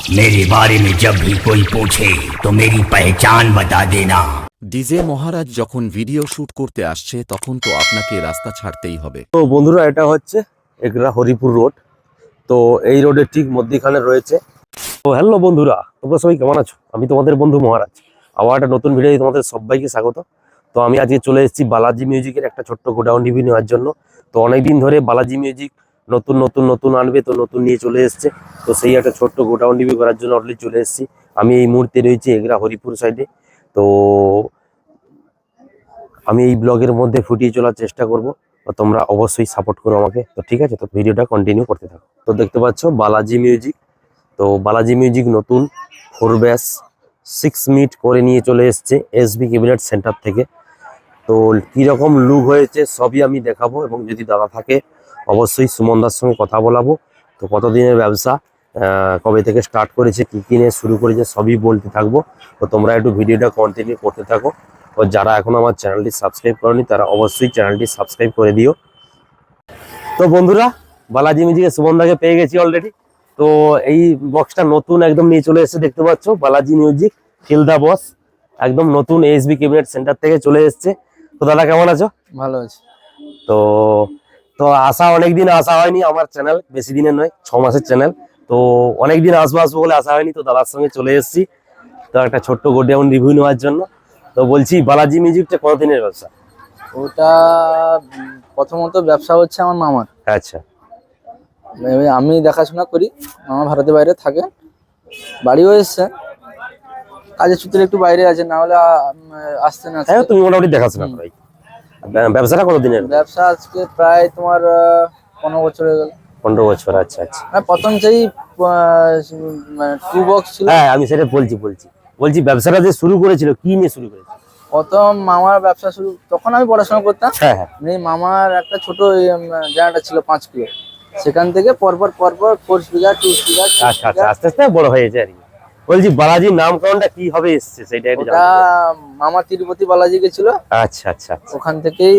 मेरे बारे में जब भी कोई पूछे तो मेरी पहचान बता देना ডিজে মহারাজ যখন ভিডিও শুট করতে আসছে তখন তো আপনাকে রাস্তা ছাড়তেই হবে তো বন্ধুরা এটা হচ্ছে এগরা হরিপুর রোড তো এই রোডের ঠিক মধ্যিখানে রয়েছে তো হ্যালো বন্ধুরা তোমরা সবাই কেমন আছো আমি তোমাদের বন্ধু মহারাজ আবার একটা নতুন ভিডিও তোমাদের সবাইকে স্বাগত তো আমি আজকে চলে এসেছি বালাজি মিউজিকের একটা ছোট্ট গোডাউন রিভিউ নেওয়ার জন্য তো অনেকদিন ধরে বালাজি মিউজিক নতুন নতুন নতুন আনবে, তো নতুন নিয়ে চলে এসছে। তো সেই একটা ছোট্ট গোডাউন রিভিউ করার জন্য অলরেডি চলে এসেছি। আমি এই মুহূর্তে রয়েছি এগরা হরিপুর সাইডে তো আমি এই ব্লগের মধ্যে ফুটিয়ে চলার চেষ্টা করব। তোমরা অবশ্যই সাপোর্ট করো আমাকে। তো ঠিক আছে, তো ভিডিওটা কন্টিনিউ করতে থাকো। তো দেখতে পাচ্ছ বালাজি মিউজিক তো বালাজি মিউজিক নতুন ফোর ব্যাস সিক্স মিট করে নিয়ে চলে এসছে এসবি ক্যাবিনেট সেন্টার থেকে। তো কীরকম লুক হয়েছে সবই আমি দেখাবো এবং যদি দাদা থাকে অবশ্যই সুমনদার সঙ্গে কথা বলাবো। তো কতদিনের ব্যবসা? কবে থেকে স্টার্ট করেছে কী কী নিয়ে শুরু করেছে সবই বলতে থাকব। তো তোমরা একটু ভিডিওটা কন্টিনিউ করতে থাকো। ও যারা এখন আমার চ্যানেলটি সাবস্ক্রাইব করেনি তারা অবশ্যই চ্যানেলটি সাবস্ক্রাইব করে দিও। তো বন্ধুরা বালাজি মিউজিকের সুমনদাকে পেয়ে গেছি অলরেডি তো এই বক্সটা নতুন একদম নিয়ে চলে এসেছে দেখতে পাচ্ছ? Balaji music feel the boss একদম নতুন এসবি ক্যাবিনেট সেন্টার থেকে চলে এসেছে। তো দাদা কেমন আছো? ভালো আছে। তো তো আসা অনেকদিন আসা হয়নি আমার চ্যানেল বেশি দিনের নয় ছ মাসের চ্যানেল তো অনেকদিন আসব আসব বলে আসা হয়নি তো দাদার সঙ্গে চলে এসেছি। তো একটা ছোট্ট গোডাউন রিভিউ নেওয়ার জন্য। তো বলছি বালাজি মিউজিকটা কতদিনের ব্যবসা? ওটা প্রথমত ব্যবসা হচ্ছে আমার মামার। আচ্ছা। আমি দেখাশোনা করি মামা ভারতের বাইরে থাকে। বাড়িও এসছে। কাজের সূত্রে একটু বাইরে আছে না হলে আসতে না। হ্যাঁ তুমি মোটামুটি দেখাশোনা করো এই। ব্যা- ব্যবসাটা কতদিনের? ব্যবসা আজকে প্রায় তোমার পনেরো বছর হয়ে গেল। পনেরো বছর আচ্ছা আচ্ছা। মানে প্রথম সেই টু বক্স ছিল। হ্যাঁ আমি সেটা বলছি বলছি। বলছি ব্যবসাটা যে শুরু করেছিল কি নিয়ে শুরু করেছিল? প্রথম মামার ব্যবসা শুরু তখন আমি পড়াশোনা করতাম। হ্যাঁ হ্যাঁ। মামার একটা ছোট জায়গাটা ছিল পাঁচ কিলো। সেখান থেকে পরপর পরপর ফোর স্পিকার টু স্পিকার আচ্ছা আচ্ছা আস্তে আস্তে বড় হয়েছে আর কি। বলছি বালাজির নামকরণটা কি হবে এসছে? সেটা ওটা মামা তিরুপতি বালাজি গেছিল। আচ্ছা আচ্ছা আচ্ছা। ওখান থেকেই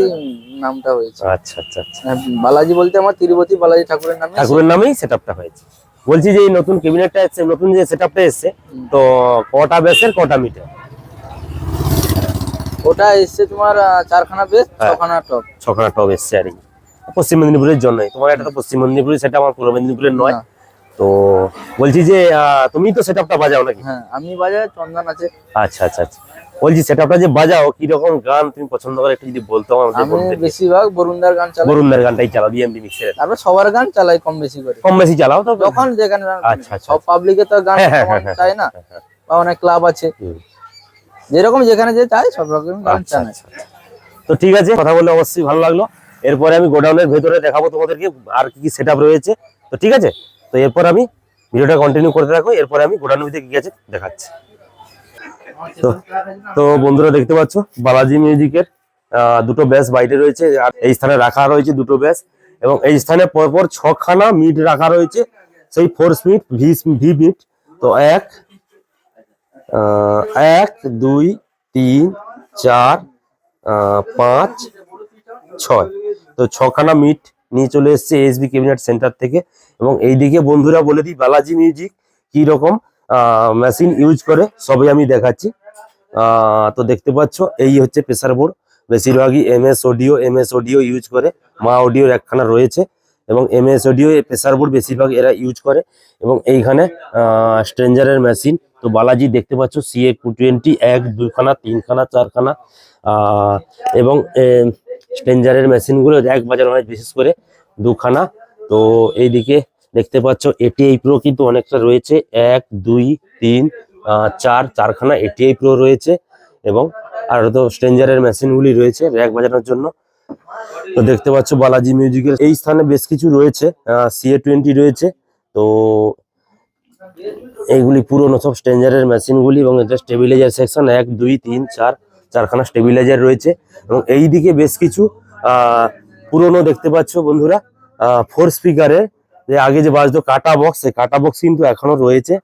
নামটা হয়েছে। আচ্ছা আচ্ছা আচ্ছা। হ্যাঁ, বালাজি বলতে আমার তিরুপতি বালাজি ঠাকুরের নামে ঠাকুরের নামেই সেট আপটা হয়েছে। বলছি যে এই নতুন ক্যাবিনেটটা এসছে নতুন যে সেট আপটা এসছে তো কটা বেসের কটা মিটার? ওটা এসছে তোমার চারখানা বেস হ্যাঁ। ছখানা টপ ছখানা টপ এসছে আর কি। পশ্চিম মেদিনীপুরের জন্যই। তোমার এটা তো পশ্চিম মেদিনীপুরের সেটা আমার পূর্ব মেদিনীপুরের নয়। তো বলছি যে তুমি তো সেট আপটা বাজাও নাকি? হ্যাঁ আমি বাজার চন্দন আছে। আচ্ছা আচ্ছা আচ্ছা। বলছি সেট আপটা যে বাজাও কি রকম গান তুমি পছন্দ করো একটু যদি বলতো আমাকে আমি বেশিরভাগ বরুণদার গান চালাই। বরুণদের গানটাই চালাও বিএমডি মিক্সের তারপর সবার গান চালাই কম বেশি করে। কম বেশি চালাও তো? যখন যেখানে আচ্ছা, আচ্ছা, সব পাবলিকে তো গান হ্যাঁ, হ্যাঁ, হ্যাঁ, না হ্যাঁ, হ্যাঁ। বা অনেক ক্লাব আছে। যেরকম যেখানে যে চায় সব রকম গান আচ্ছা, চায় আচ্ছা, আচ্ছা। তো ঠিক আছে কথা বলে অবশ্যই ভালো লাগল। এরপরে আমি গোডাউনের ভেতরে দেখাবো তোমাদেরকে আর কি কি সেটআপ রয়েছে। তো ঠিক আছে? তো এরপর আমি ভিডিওটা কন্টিনিউ করতে থাকো, এরপর আমি গোডাউনের ভিতরে কি আছে দেখাচ্ছি। তো তো বন্ধুরা দেখতে পাচ্ছ, বালাজি মিউজিকের দুটো ব্যাস বাইরে রয়েছে, আর এই স্থানে রাখা রয়েছে দুটো ব্যাস, এবং এই স্থানে পরপর ছখানা মিট রাখা রয়েছে, সেই four mid V V mid তো এক এক, দুই, তিন, চার পাঁচ, ছয়। তো ছখানা মিট নিয়ে চলে এসছে এসবি ক্যাবিনেট সেন্টার থেকে। এবং এইদিকে বন্ধুরা বলে দিই, বালাজি মিউজিক কি রকম মেশিন ইউজ করে, সবই আমি দেখাচ্ছি। তো দেখতে পাচ্ছ, এই হচ্ছে প্রেসার বোর্ড বেশিরভাগই M S audio M S audio use করে, মা অডিওর একখানা রয়েছে। এবং M S audio pressure board বেশিরভাগ এরা ইউজ করে। এবং এইখানে স্ট্রেঞ্জারের মেশিন তো বালাজি দেখতে পাচ্ছ সিএ টোয়েন্টি এক, দুখানা, তিনখানা, চারখানা। এবং স্ট্রেঞ্জারের মেশিনগুলো র্যাক বাজানো হয় বিশেষ করে দুখানা। তো এইদিকে দেখতে পাচ্ছ এটিআই প্রো কিন্তু অনেকটা রয়েছে। এক, দুই, তিন চার, চারখানা এটিআই প্রো রয়েছে এবং আর তো স্ট্রেঞ্জারের মেশিনগুলি রয়েছে র্যাক বাজানোর জন্য। তো দেখতে পাচ্ছ, বালাজি মিউজিকের এই স্থানে বেশ কিছু রয়েছে সিএ টোয়েন্টি রয়েছে। তো এইগুলি পুরোনো সব স্ট্রেঞ্জারের মেশিনগুলি এবং এটা স্টেবিলাইজার সেকশন এক, দুই, তিন, চার চারখানা স্টেবিলাইজার রয়েছে এবং এই দিকে বেশ কিছু পুরোনো দেখতে পাচ্ছ বন্ধুরা ফোর স্পিকারের যে আগে যে বাজতো কাটা বক্স সেই কাটা বক্স কিন্তু এখনও রয়েছে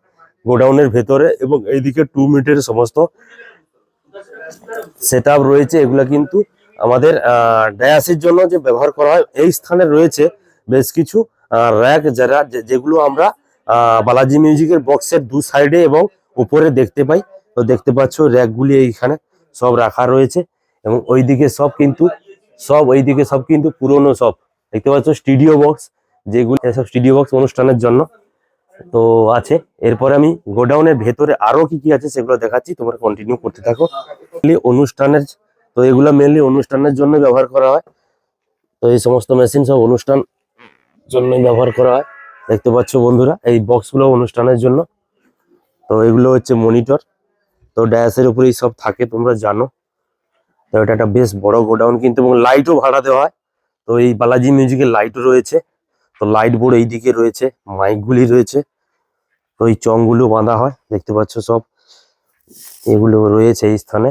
গোডাউনের ভেতরে এবং এইদিকে টু মিনিটের সমস্ত সেট রয়েছে। এগুলো কিন্তু আমাদের ডায়াসের জন্য যে ব্যবহার করা হয়, এই স্থানে রয়েছে বেশ কিছু র্যাক যারা যেগুলো আমরা বালাজি মিউজিকের বক্সের দু সাইডে এবং উপরে দেখতে পাই। তো দেখতে পাচ্ছ র্যাকগুলি এইখানে। সব রাখা রয়েছে এবং ওইদিকে সব কিন্তু, সব ওইদিকে সব কিন্তু পুরনো সব। দেখতে পাচ্ছ স্টুডিও বক্স, যেগুলি সব স্টুডিও বক্স অনুষ্ঠানের জন্য তো আছে। এরপরে আমি গোডাউনের ভেতরে আরও কি কি আছে সেগুলো দেখাচ্ছি, তোমরা কন্টিনিউ করতে থাকো। অনুষ্ঠানের, তো এগুলো মেনলি অনুষ্ঠানের জন্য ব্যবহার করা হয়। তো এই সমস্ত মেশিন সব অনুষ্ঠান জন্য ব্যবহার করা হয়। দেখতে পাচ্ছ বন্ধুরা, এই বক্সগুলো অনুষ্ঠানের জন্য। তো এগুলো হচ্ছে মনিটর তো ড্যাশের উপরেই সব থাকে, তোমরা জানো। তো এটা একটা বেশ বড় গোডাউন কিন্তু, এবং লাইটও ভাড়া দেওয়া হয়। তো এই বালাজি মিউজিকের লাইটও রয়েছে। তো লাইট বোর্ড এইদিকে রয়েছে, মাইকগুলি রয়েছে। তো এই চংগুলো বাঁধা হয়, দেখতে পাচ্ছ সব। এগুলো রয়েছে এই স্থানে।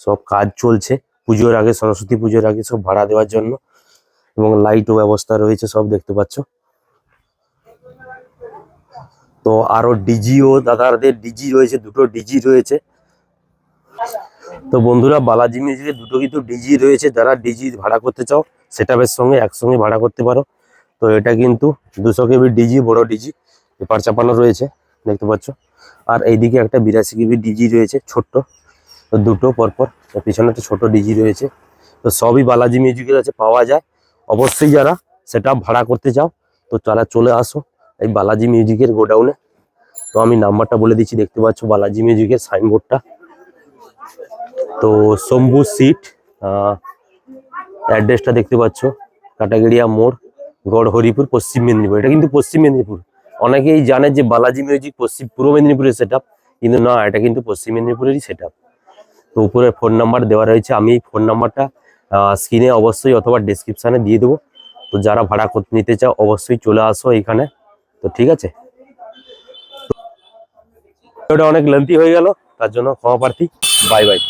সব কাজ চলছে। পুজোর আগে, সরস্বতী পুজোর আগে সব ভাড়া দেওয়ার জন্য। এবং লাইটও ব্যবস্থা রয়েছে সব, দেখতে পাচ্ছ। তো আরও ডিজিও, দাদাদের ডিজি রয়েছে, দুটো ডিজি রয়েছে। তো বন্ধুরা, বালাজি মিউজিকে দুটো কিন্তু ডিজি রয়েছে, যারা ডিজি ভাড়া করতে চাও সেটাপের সঙ্গে একসঙ্গে ভাড়া করতে পারো। তো এটা কিন্তু দুশো কেবি ডিজি বড় ডিজি পেপার চাপানো রয়েছে, দেখতে পাচ্ছ। আর এইদিকে একটা বিরাশি কেবি ডিজি রয়েছে, ছোট্ট। তো দুটো পরপর পিছনে একটা ছোট ডিজি রয়েছে। তো সবই বালাজি মিউজিকের কাছে পাওয়া যায়। অবশ্যই যারা সেটা ভাড়া করতে চাও, তো তারা চলে আসো এই বালাজি মিউজিকের গোডাউনে। তো আমি নাম্বারটা বলে দিচ্ছি, দেখতে পাচ্ছ বালাজি মিউজিকের সাইনবোর্ডটা তো শম্ভু সিট অ্যাড্রেসটা দেখতে পাচ্ছ কাটাগেড়িয়া মোড় গড় হরিপুর পশ্চিম মেদিনীপুর। এটা কিন্তু পশ্চিম মেদিনীপুর। অনেকেই জানে যে বালাজি মিউজিক পশ্চিম, পূর্ব মেদিনীপুরের সেট কিন্তু না, এটা কিন্তু পশ্চিম মেদিনীপুরেরই সেট তো উপরে ফোন নাম্বার দেওয়া রয়েছে, আমি ফোন নাম্বারটা স্ক্রিনে অবশ্যই অথবা ডিসক্রিপশানে দিয়ে দেবো। তো যারা ভাড়া করতে নিতে চাও, অবশ্যই চলে আসো এখানে। তো ঠিক আছে? ওটা অনেক লেন্থি হয়ে গেল। তার জন্য ক্ষমা প্রার্থী বাই বাই